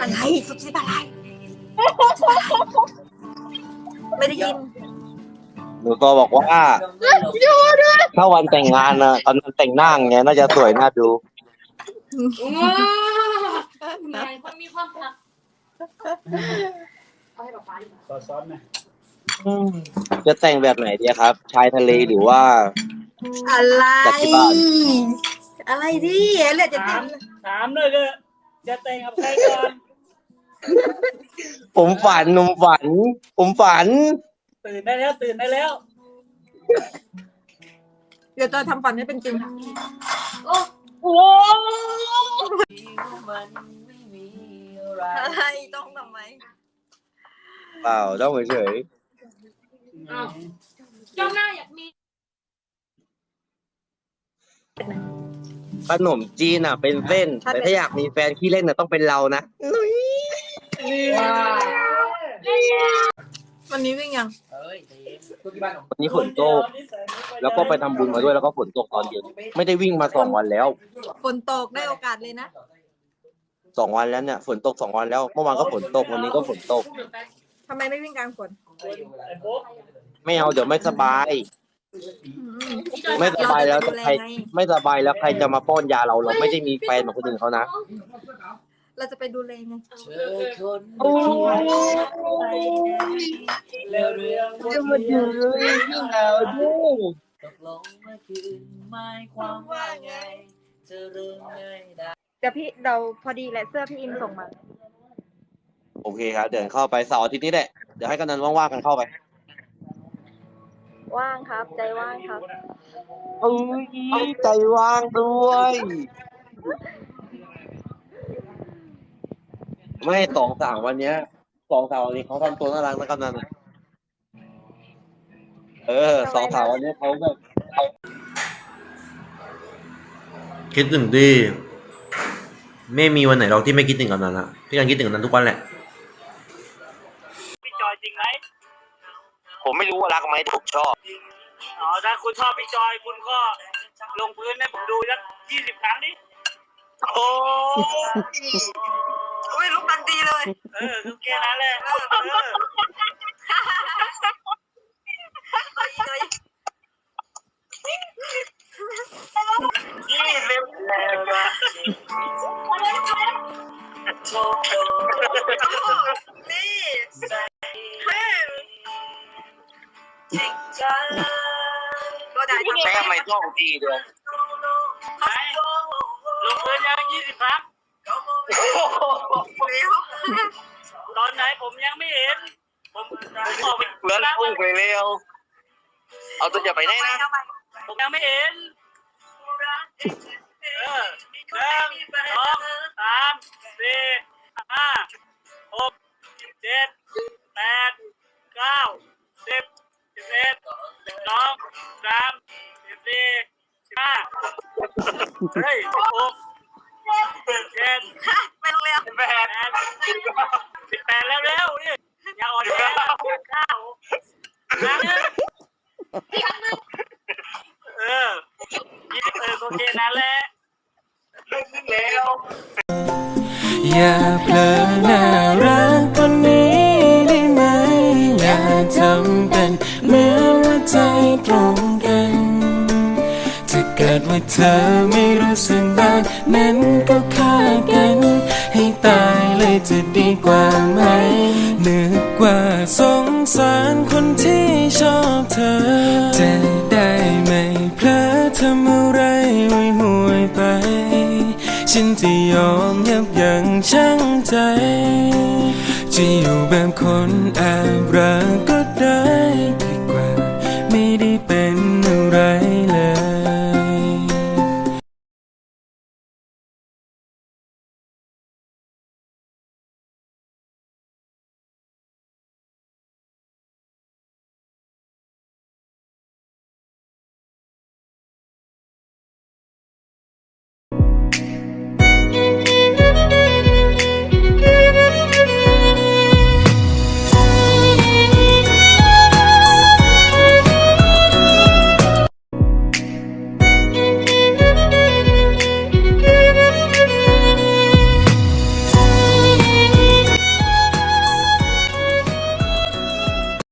อะไรสุดที่อะไร ไม่ได้ยิน หนูก็บอกว่าถ้าวันแต่งงานนะตอนนั้นแต่งหน้าไงน่าจะสวยน่าดูว้าวไหนคนมีความรัก เอาให้ป๊าป๊าดีกว่าซ้อนๆนะจะแต่งแบบไหนดีครับ ชายทะเลหรือว่า อะไรจัดที่บ้าน อะไรดิเหลือจะถาติมดถามเลยก็จะแต่งกับใครก่อนผมฝันผมฝัน ผมฝัน ตื่นได้แล้วตื่นได้แล้วเดี๋ยวจะทำฝันให้เป็นจริงค่ะโอ้โอ้อะไรต้องทำไม เปล่าต้องเฉยเจ้าหน้าอยากมีๆขนมจีนอะ เป็นเส้น แต่ถ้าอยากมีแฟนขี้เล่นน่ะต้องเป็นเรานะว้าวันนี้วิ่งยังวันนี้ฝนตกแล้วก็ไปทำบุญมาด้วยแล้วก็ฝนตกตอนเย็นไม่ได้วิ่งมาสองวันแล้วฝนตกได้โอกาสเลยนะสองวันแล้วเนี่ยฝนตกสองวันแล้วเมื่อวานก็ฝนตกวันนี้ก็ฝนตก ทำไมไม่วิ่งกลางฝนไอ้โบ๊ะไม่เอาเดี๋ยวไม่สบายอืมไม่สบายแล้วเราจะดูแลใครไงไม่สบายแล้วใครจะมาป้อนยาเราเราไม่ได้มีแฟนเหมือนคนอื่นเขานะ เราจะไปดูแลไงเออเออโอ้ยเร็วเร็วจะมาดูแล้วดูตกลงเมื่อคืนหมายความว่าไงจะเริ่มง่ายได้เดี๋ยวพี่เราพอดีแหละเสื้อพี่อิมส่งมา โอเคครับ เดินเข้าไปเสาร์อาทิตย์นี้แหละ เดี๋ยวให้กันนันว่างๆกันเข้าไปว่างครับ ใจว่างครับ เอ้ยใจว่างด้วย ไม่สองสามวันเนี้ยสองสามวันนี้เขาทำตัวน่ารักนะกำนันอะเออสองสามวันนี้เขาแบบคิดถึงดิไม่มีวันไหนหรอกที่ไม่คิดถึงกำนันละพี่กันคิดถึงกำนันทุกวันแหละ ผมไม่รู้ว่ารักไหมแต่ผมชอบ อ๋อถ้าคุณชอบพี่จอยคุณก็ลงพื้นให้ผมดูสักยี่สิบครั้งดิโอ้อุ้ยลุกทันทีเลย เออคือแค่นั้นแหละเออยี่ ก็ได้ทำแม่ไม่ต้องดีเลยไหนลงพื้นยังยี่สิบครั้งแล้วตอนไหนผมยังไม่เห็น ผมออกไปเลื่อนพุ่งไปเร็ว เอาตัวอย่าไปแน่นะ ผมยังไม่เห็นเออหนึ่งสองสามสี่ห้าหกเจ็ดแปดเก้า สิบสองสามสิบสี่สิบห้าเฮ้ยสิบหกเจ็ดไปโรงเรียนสิบแปดสิบแปดแล้วเร็วนี่อย่าอ่อนแอเก้าห้าหนึ่งเออยี่สิบเออโอเคนั่นแหละแล้วอย่าเพลินน่ารักคนนี้ได้ไหมอย่าทำ ใจตรงกัน ถ้าเกิดว่าเธอไม่รู้สึกบ้างนั้นก็ฆ่ากัน ให้ตายเลยจะดีกว่าไหมนึกว่าสงสารคนที่ชอบเธอ จะได้ไม่เพลอทำอะไรไว้ห่วยไป ฉันจะยอมยับยั้งชั่งใจจะอยู่แบบคนแอบรักก็ได้